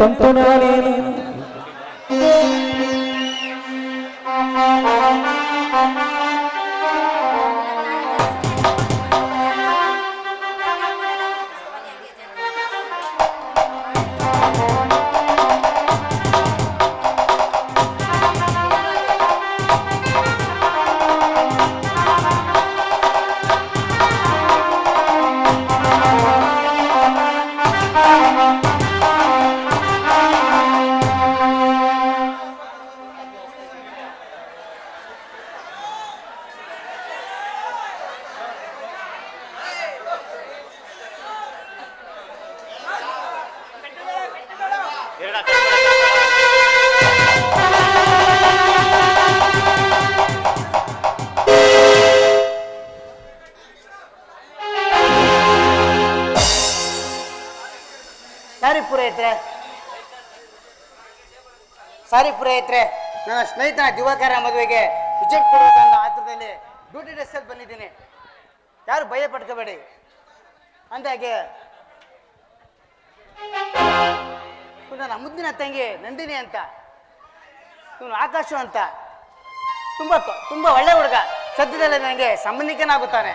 tonto ಸಾರಿ ಪೂರೈತ್ರೆ ಸಾರಿ ಪೂರೈತ್ರೆ ನನ್ನ ಸ್ನೇಹಿತನ ದಿವಾಕರ ಮದುವೆಗೆ ವಿಜೆಟ್ ಕೊಡುವಂತ ಆತ್ರದಲ್ಲಿ ಡ್ಯೂಟಿ ಡ್ರೆಸ್ ಅಲ್ಲಿ ಬಂದಿದ್ದೀನಿ. ಯಾರು ಭಯ ಪಡ್ಕೋಬೇಡಿ. ಅಂದಾಗೆ ನನ್ನ ಮುದ್ದಿನ ತಂಗಿ ನಂದಿನಿ ಅಂತ. ಇವನು ಆಕಾಶ ಅಂತ ತುಂಬ ತುಂಬ ಒಳ್ಳೆ ಹುಡುಗ. ಸದ್ಯದಲ್ಲೇ ನನಗೆ ಸಂಬಂಧಿಕನಾಗುತ್ತಾನೆ.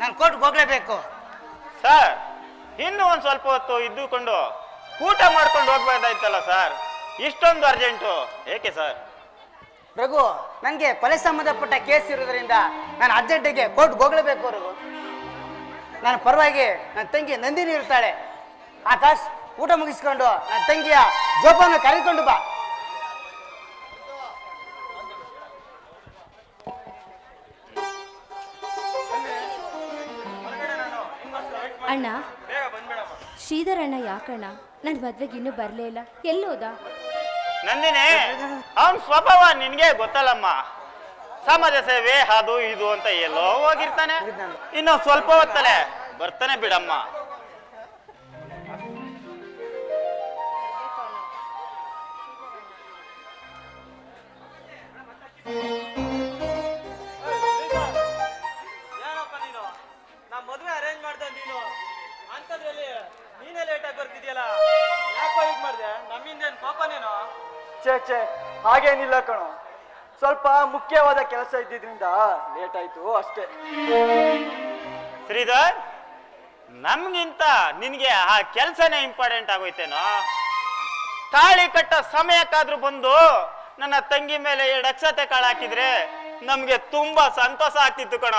ನಾನು ಕೋರ್ಟ್ಗೆ ಹೋಗ್ಲೇಬೇಕು. ಸರ್ ಇನ್ನು ಒಂದು ಸ್ವಲ್ಪ ಹೊತ್ತು ಇದ್ದುಕೊಂಡು ಊಟ ಮಾಡ್ಕೊಂಡು ಹೋಗ್ಬೋದಾಯ್ತಲ್ಲ ಸರ್? ಇಷ್ಟೊಂದು ಅರ್ಜೆಂಟು. ಏಕೆ ಸರ್? ರಘು ನನಗೆ ಕೊಲೆ ಸಂಬಂಧಪಟ್ಟ ಕೇಸ್ ಇರೋದ್ರಿಂದ ನಾನು ಅರ್ಜೆಂಟಿಗೆ ಕೋರ್ಟ್ಗೆ ಹೋಗ್ಲೇಬೇಕು ರಘು. ನಾನು ಪರವಾಗಿ ನನ್ನ ತಂಗಿ ನಂದಿನಿ ಇರ್ತಾಳೆ. ಆಕಾಶ್ ಊಟ ಮುಗಿಸ್ಕೊಂಡು ನನ್ನ ತಂಗಿಯ ಜೋಪಾನ ಕರೆದುಕೊಂಡು ಬಾ. ಅಣ್ಣ? ಶ್ರೀಧರ್ ಅಣ್ಣ ಯಾಕಣ್ಣ? ನನ್ನ ಮದ್ವೆಗೆ ಇನ್ನೂ ಬರಲೇ ಇಲ್ಲ. ಎಲ್ಲೋದ ನಂದಿನೇ ಅವನ್ ಸ್ವಭಾವ ನಿನ್ಗೆ ಗೊತ್ತಲ್ಲಮ್ಮ. ಸಮಾಜ ಸೇವೆ ಅದು ಇದು ಅಂತ ಎಲ್ಲೋ ಹೋಗಿರ್ತಾನೆ. ಇನ್ನು ಸ್ವಲ್ಪ ಹೊತ್ತಲೆ ಬರ್ತಾನೆ ಬಿಡಮ್ಮ. ಹಾಗೇನಿಲ್ಲ ಕಣೋ. ಸ್ವಲ್ಪ ಮುಖ್ಯವಾದ ಕೆಲಸ ಇದ್ದಿದ್ರಿಂದ ಲೇಟ್ ಆಯ್ತು ಅಷ್ಟೇ. ಶ್ರೀಧರ್ ನಮ್ಗಿಂತ ನಿನ್ಗೆ ಆ ಕೆಲ್ಸನೇ ಇಂಪಾರ್ಟೆಂಟ್ ಆಗೋಯ್ತೇನೋ? ತಾಳಿ ಕಟ್ಟ ಸಮಯಕ್ಕಾದ್ರೂ ಬಂದು ನನ್ನ ತಂಗಿ ಮೇಲೆ ಎರಡು ಅಕ್ಷತೆ ಕಾಳು ಹಾಕಿದ್ರೆ ನಮ್ಗೆ ತುಂಬಾ ಸಂತೋಷ ಆಗ್ತಿತ್ತು ಕಣ.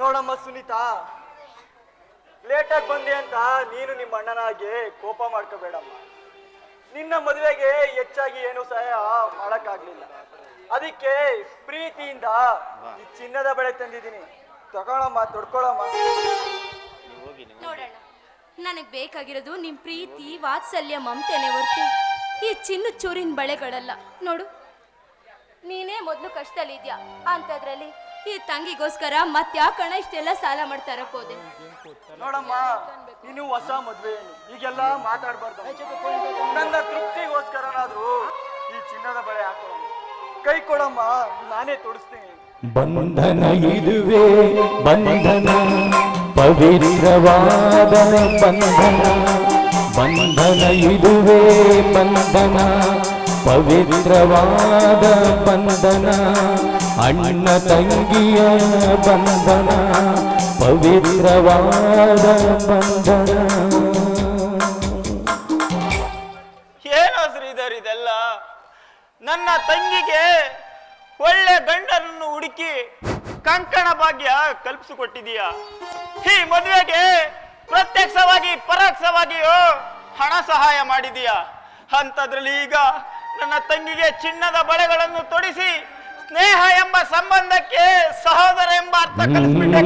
ನೋಡಮ್ಮ ಸುನೀತಾ ಲೇಟಾಗಿ ಬಂದೆ ಅಂತ ನೀನು ನಿಮ್ಮ ಅಣ್ಣನಾಗೆ ಕೋಪ ಮಾಡ್ಕೋಬೇಡಮ್ಮ. ನಿನ್ನ ಮದುವೆಗೆ ಹೆಚ್ಚಾಗಿ ಏನು ಸಹಾಯ ಮಾಡಕ್ಕಾಗ್ಲಿಲ್ಲ. ಅದಕ್ಕೆ ಪ್ರೀತಿಯಿಂದ ಈ ಚಿನ್ನದ ಬಳೆ ತಂದಿದ್ದೀನಿ. ತಗೊಳಮ್ಮ, ತೊಡ್ಕೊಳಮ್ಮ. ನೋಡೋಣ ನನಗೆ ಬೇಕಾಗಿರೋದು ನಿಮ್ಮ ಪ್ರೀತಿ, ವಾತ್ಸಲ್ಯ, ಮಮತೆನೆ ಹೊರತು ಈ ಚಿನ್ನ ಚೂರಿನ ಬಳೆಗಳಲ್ಲ. ನೋಡು, ನೀನೇ ಮೊದಲು ಕಷ್ಟದಲ್ಲಿದ್ಯಾ? ಅಂಥದ್ರಲ್ಲಿ ಈ ತಂಗಿಗೋಸ್ಕರ ಮತ್ತ್ಯಾಕಣ ಇಷ್ಟೆಲ್ಲ ಸಾಲ ಮಾಡ್ತಾರ ಹೋದೆ ನೋಡಮ್ಮ ನೀನು ಹೊಸ ಮದ್ವೆ ಏನು? ಈಗೆಲ್ಲ ಮಾತಾಡ್ಬಾರ್ದು. ನನ್ನ ತೃಪ್ತಿಗೋಸ್ಕರನಾದ್ರೂ ಈ ಚಿನ್ನದ ಬಳೆ ಹಾಕೋ ಕೈ ಕೊಡಮ್ಮ ನಾನೇ ತೊಡಿಸ್ತೀನಿ. ಬಂಧನ ಇದುವೇ ಬಂಧನ ಪವಿತ್ರವಾದ ಬಂಧನ. ಬಂಧನ ಇದುವೇ ಬಂಧನ ಪವಿತ್ರವಾದ ಬಂಧನ. ಅಣ್ಣ ತಂಗಿಯ ಬಂಧನ, ಪವಿತ್ರವಾದ ಬಂಧನ. ಏನೋ ಇದೆಲ್ಲ? ನನ್ನ ತಂಗಿಗೆ ಒಳ್ಳೆ ಗಂಡನನ್ನು ಹುಡುಕಿ ಕಂಕಣ ಭಾಗ್ಯ ಕಲ್ಪಿಸಿಕೊಟ್ಟಿದೀಯ. ಈ ಮದುವೆಗೆ ಪ್ರತ್ಯಕ್ಷವಾಗಿ ಪರೋಕ್ಷವಾಗಿಯೂ ಹಣ ಸಹಾಯ ಮಾಡಿದೀಯ. ಅಂತದ್ರಲ್ಲಿ ಈಗ ನನ್ನ ತಂಗಿಗೆ ಚಿನ್ನದ ಬಳೆಗಳನ್ನು ತೊಡಿಸಿ ಸ್ನೇಹ ಎಂಬ ಸಂಬಂಧಕ್ಕೆ ಸಹೋದರ ಎಂಬ ಅರ್ಥ ಕಲಿಸ್ಬಿಟ್ಟೆ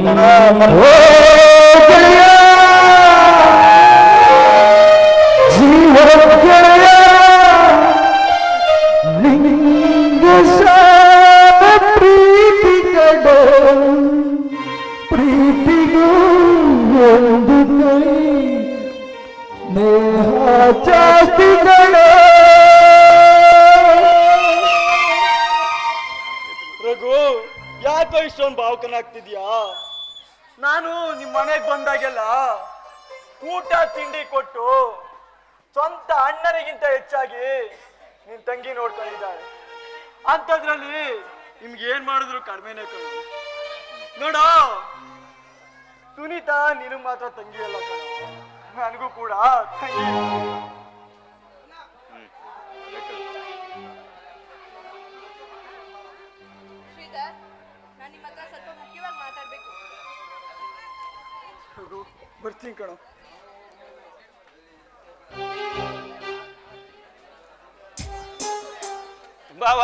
ತಿಂಡಿ ಕೊಟ್ಟು ಸ್ವಂತ ಅಣ್ಣನಿಗಿಂತ ಹೆಚ್ಚಾಗಿ ನಿನ್ ತಂಗಿ ನೋಡ್ಕೊಂಡಿದ್ದಾಳೆ ಅಂಥದ್ರಲ್ಲಿ ನಿಮ್ಗೆ ಏನ್ ಮಾಡಿದ್ರು ಕಡಿಮೆನೆ ಕಣ. ನೋಡ ಸುನೀತಾ ನಿನಗ್ ಮಾತ್ರ ತಂಗಿ ಅಲ್ಲ ಕಣೋ. ನನಗೂ ಕೂಡ ತಂಗಿ ಬರ್ತೀನಿ ನಾನು ಬಾವ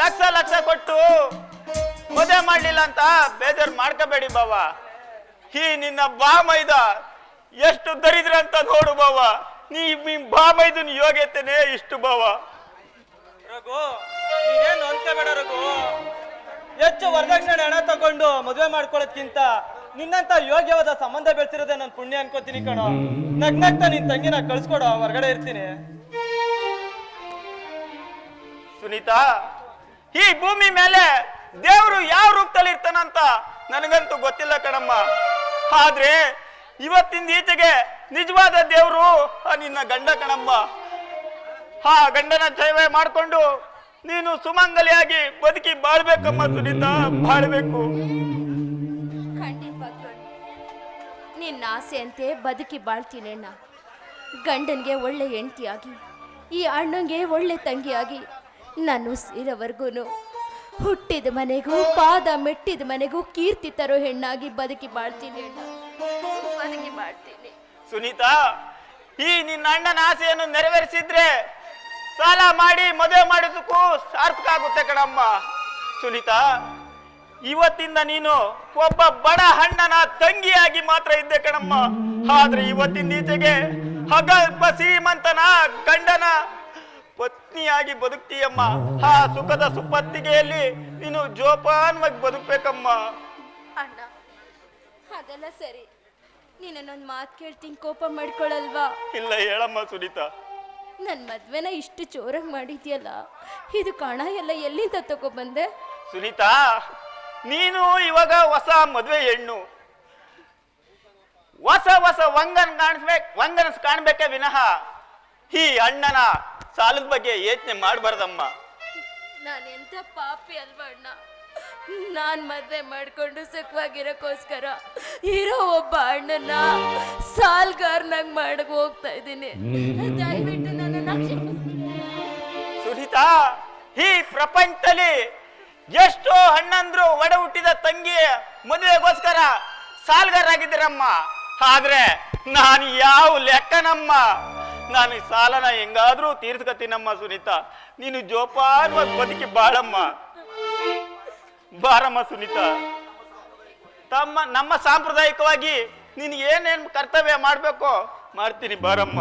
ಲಕ್ಷ ಲಕ್ಷ ಕೊಟ್ಟು ಮದುವೆ ಮಾಡ್ಲಿಲ್ಲ ಅಂತ ಬೇಜಾರ್ ಮಾಡ್ಕೋಬೇಡಿ ಬಾವ ಈ ನಿನ್ನ ಬಾ ಮೈದ ಎಷ್ಟು ದರಿದ್ರ ಅಂತ ನೋಡು ಬಾವ ನೀ ಬಾ ಬಾಮೈದನ್ ಯೋಗ್ಯತೆನೆ ಇಷ್ಟು ಬಾವ ರಘು, ನೀನೇನು ಅನ್ಕೋಬೇಡ ರಘು. ಹೆಚ್ಚು ವರದಕ್ಷಿಣೆ ಹಣ ತಗೊಂಡು ಮದುವೆ ಮಾಡ್ಕೊಳ್ಳೋದ್ಕಿಂತ ನಿನ್ನಂತ ಯೋಗ್ಯವಾದ ಸಂಬಂಧ ಬೆಳೆಸಿರೋದೇ ನನ್ನ ಪುಣ್ಯ ಅನ್ಕೋತೀನಿ ಕಣೋ. ನಗ್ನಗ್ತ ನಿನ್ ತಂಗಿನ ಕಳ್ಸ್ಕೊಡೋ, ಹೊರಗಡೆ ಇರ್ತೀನಿ. ಸುನೀತಾ, ಈ ಭೂಮಿ ಮೇಲೆ ದೇವರು ಯಾವ ರೂಪದಲ್ಲಿ ಇರ್ತಾನಂತ ನನಗಂತೂ ಗೊತ್ತಿಲ್ಲ ಕಣಮ್ಮ. ಆದ್ರೆ ಇವತ್ತಿಂದ ಈಚೆಗೆ ನಿಜವಾದ ದೇವರು ನಿನ್ನ ಗಂಡ ಕಣಮ್ಮ. ಆ ಗಂಡನ ಜೈವ ಮಾಡಿಕೊಂಡು ನೀನು ಸುಮಂಗಲಿಯಾಗಿ ಬದುಕಿ ಬಾಳ್ಬೇಕಮ್ಮ ಸುನೀತಾ, ಬಾಳ್ಬೇಕು. ನಿನ್ನ ಆಸೆಯಂತೆ ಬದುಕಿ ಬಾಳ್ತೀನಿ ಅಣ್ಣ. ಗಂಡನಿಗೆ ಒಳ್ಳೆ ಹೆಂಡತಿಯಾಗಿ, ಈ ಅಣ್ಣಂಗೆ ಒಳ್ಳೆ ತಂಗಿಯಾಗಿ ನಾನು ಸೇರೋವರೆಗೂ ಹುಟ್ಟಿದ ಮನೆಗೂ, ಪಾದ ಮೆಟ್ಟಿದ ಮನೆಗೂ ಕೀರ್ತಿ ತರೋ ಹೆಣ್ಣಾಗಿ ಬದುಕಿ ಬಾಳ್ತೀನಿ ಬದುಕಿ ಬಾಳ್ತೀನಿ. ಸುನೀತಾ, ಈ ನಿನ್ನ ಅಣ್ಣನ ಆಸೆಯನ್ನು ನೆರವೇರಿಸಿದ್ರೆ ಸಾಲ ಮಾಡಿ ಮದುವೆ ಮಾಡಿದ್ದಕ್ಕೂ ಸಾರ್ಥಕ ಆಗುತ್ತೆ ಕಣಮ್ಮ. ಸುನೀತಾ, ಇವತ್ತಿಂದ ನೀನು ಒಬ್ಬ ಬಡ ಹಣ್ಣನ ತಂಗಿಯಾಗಿ ಮಾತ್ರ ಇದ್ದೆ ಕಣಮ್ಮ. ಆದ್ರೆ ಇವತ್ತಿನ ಈಚೆಗೆ ಹಗಲ್ಪ ಶ್ರೀಮಂತನ ಗಂಡನ ಪತ್ನಿಯಾಗಿ ಬದುಕ್ತೀಯಮ್ಮ. ಆ ಸುಖದ ಸುಪ್ಪತ್ತಿಗೆಯಲ್ಲಿ ನೀನು ಜೋಪಾನವಾಗಿ ಬದುಕ್ಬೇಕಮ್ಮ. ಅಣ್ಣ ಅದೆಲ್ಲ ಸರಿ. ನೀನು ನನ್ನ ಮಾತು ಕೇಳ್ತೀನಿ ಕೋಪ ಮಾಡ್ಕೊಳಲ್ವಾ? ಇಲ್ಲ ಹೇಳಮ್ಮ ಸುನೀತಾ. ನನ್ನ ಮದ್ವೆನ ಇಷ್ಟು ಜೋರಾಗಿ ಮಾಡಿದ್ಯಲ್ಲ ಇದು ಕಣ ಎಲ್ಲ ಎಲ್ಲಿಂದ ತಗೊಬಂದೆ? ಸುನೀತಾ ನೀನು ಇವಾಗ ಹೊಸ ಮದುವೆ ಹೆಣ್ಣು. ಹೊಸ ಹೊಸ ವಂಗನ್ ಕಾಣಿಸ್ಬೇಕು ವಂಗನಸ್ ಕಾಣ್ಬೇಕೆ ವಿನಃ. ಈ ಅಣ್ಣನ ಸಾಲದ ಬಗ್ಗೆ ಯೋಚನೆ ಮಾಡಬಾರ್ದಮ್ಮ. ನಾನು ಎಂತ ಪಾಪಿ ಅಲ್ವಾ ಅಣ್ಣ? ನಾನು ಮದ್ವೆ ಮಾಡ್ಕೊಂಡು ಸುಖವಾಗಿರೋಕ್ಕೋಸ್ಕರ ಇರೋ ಒಬ್ಬ ಅಣ್ಣನ ಸಾಲ್ಗಾರ್ನಾಗ ಮಾಡಕ್ ಹೋಗ್ತಾ ಇದ್ದೀನಿ. ದಯವಿಟ್ಟು ನನ್ನನ್ನು ಕ್ಷಮಿಸಿ. ಸುನೀತಾ ಈ ಪ್ರಪಂಚದಲ್ಲಿ ಎಷ್ಟೋ ಅಣ್ಣಂದ್ರು ಒಡ ಹುಟ್ಟಿದ ತಂಗಿ ಮದುವೆಗೋಸ್ಕರ ಸಾಲ್ಗಾರಾಗಿದ್ದೀರಮ್ಮ ಆದ್ರೆ ನಾನು ಯಾವ ಲೆಕ್ಕನಮ್ಮ? ನಾನು ಈ ಸಾಲನ ಹೆಂಗಾದ್ರೂ ತೀರ್ಸ್ಕತೀನಮ್ಮ ಸುನೀತಾ. ನೀನು ಜೋಪಾನವಾಗಿ ಬದುಕಿ ಬಾಳಮ್ಮ. ಬಾರಮ್ಮ ಸುನೀತಾ. ತಮ್ಮ, ನಮ್ಮ ಸಾಂಪ್ರದಾಯಿಕವಾಗಿ ನೀನು ಏನೇನು ಕರ್ತವ್ಯ ಮಾಡಬೇಕು ಮಾಡ್ತೀನಿ ಬಾರಮ್ಮ.